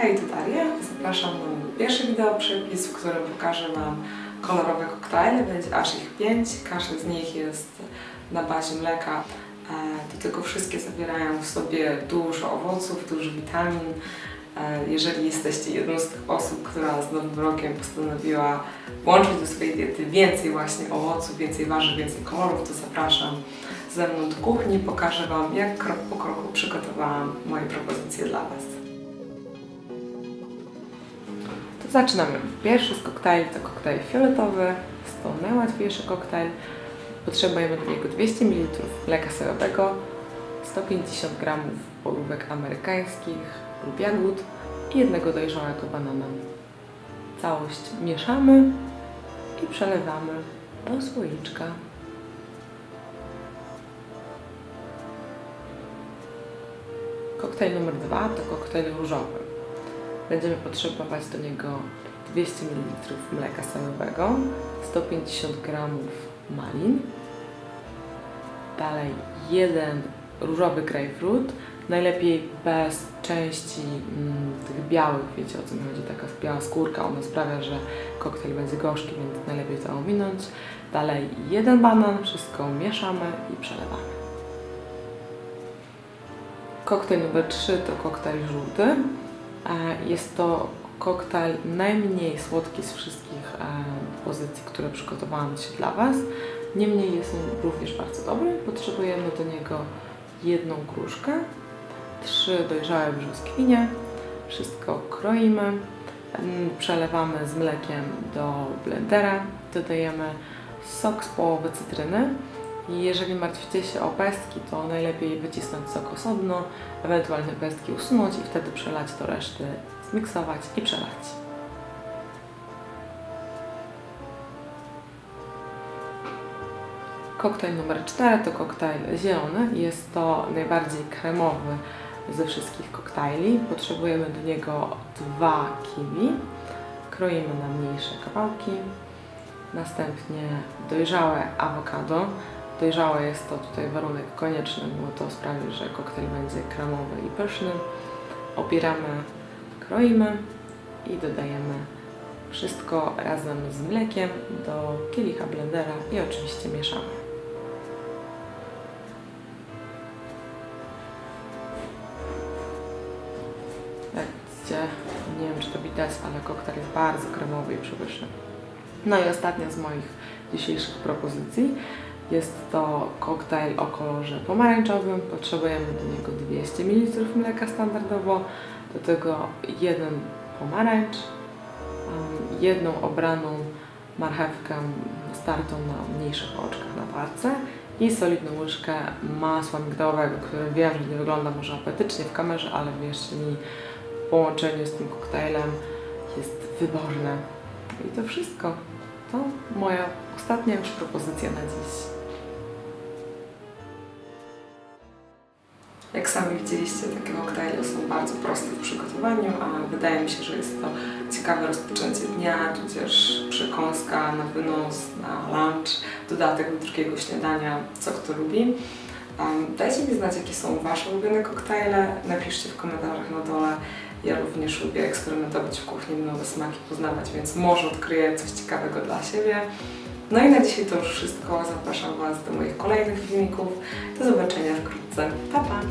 Hej, to Daria. Zapraszam na pierwszy wideoprzepis, w którym pokażę Wam kolorowe koktajle. Będzie aż ich pięć. Każdy z nich jest na bazie mleka. E, Do tego wszystkie zawierają w sobie dużo owoców, dużo witamin. E, Jeżeli jesteście jedną z tych osób, która z Nowym Rokiem postanowiła włączyć do swojej diety więcej właśnie owoców, więcej warzyw, więcej kolorów, to zapraszam ze mną do kuchni. Pokażę Wam, jak krok po kroku przygotowałam moje propozycje dla Was. Zaczynamy. Pierwszy z koktajli to koktajl fioletowy. Jest to najłatwiejszy koktajl. Potrzebujemy do niego 200 ml mleka sojowego, 150 g borówek amerykańskich lub jagód i jednego dojrzałego banana. Całość mieszamy i przelewamy do słoiczka. Koktajl numer dwa to koktajl różowy. Będziemy potrzebować do niego 200 ml mleka sojowego, 150 g malin, dalej jeden różowy grapefruit, najlepiej bez części mm, tych białych, wiecie o co mi chodzi, taka biała skórka, ona sprawia, że koktajl będzie gorzki, więc najlepiej to ominąć. Dalej jeden banan, wszystko mieszamy i przelewamy. Koktajl numer 3 to koktajl żółty. Jest to koktajl najmniej słodki z wszystkich e, pozycji, które przygotowałam dzisiaj dla Was. Niemniej jest on również bardzo dobry. Potrzebujemy do niego jedną gruszkę, trzy dojrzałe brzoskwinie. Wszystko kroimy, mm, przelewamy z mlekiem do blendera, dodajemy sok z połowy cytryny. I jeżeli martwicie się o pestki, to najlepiej wycisnąć sok osobno, ewentualnie pestki usunąć i wtedy przelać do reszty, zmiksować i przelać. Koktajl numer 4 to koktajl zielony. Jest to najbardziej kremowy ze wszystkich koktajli. Potrzebujemy do niego dwa kiwi. Kroimy na mniejsze kawałki. Następnie dojrzałe awokado. Dojrzałe jest to tutaj warunek konieczny, bo to sprawi, że koktajl będzie kremowy i pyszny. Obieramy, kroimy i dodajemy wszystko razem z mlekiem do kielicha blendera i oczywiście mieszamy. Jak widzicie, nie wiem czy to widać, ale koktajl jest bardzo kremowy i przepyszny. No i ostatnia z moich dzisiejszych propozycji jest to koktajl o kolorze pomarańczowym. Potrzebujemy do niego 200 ml mleka standardowo, do tego jeden pomarańcz, jedną obraną marchewkę startą na mniejszych oczkach na tarce i solidną łyżkę masła migdałowego, które wiem, że nie wygląda może apetycznie w kamerze, ale wierzcie mi, w połączeniu z tym koktajlem jest wyborne. I to wszystko. To moja ostatnia już propozycja na dziś. Sami widzieliście, takie koktajle są bardzo proste w przygotowaniu, a wydaje mi się, że jest to ciekawe rozpoczęcie dnia, tudzież przekąska na wynos, na lunch, dodatek do drugiego śniadania, co kto lubi. Dajcie mi znać, jakie są Wasze ulubione koktajle, napiszcie w komentarzach na dole. Ja również lubię eksperymentować w kuchni, nowe smaki poznawać, więc może odkryję coś ciekawego dla siebie. No i na dzisiaj to już wszystko. Zapraszam Was do moich kolejnych filmików. Do zobaczenia wkrótce. mısın? Tamam.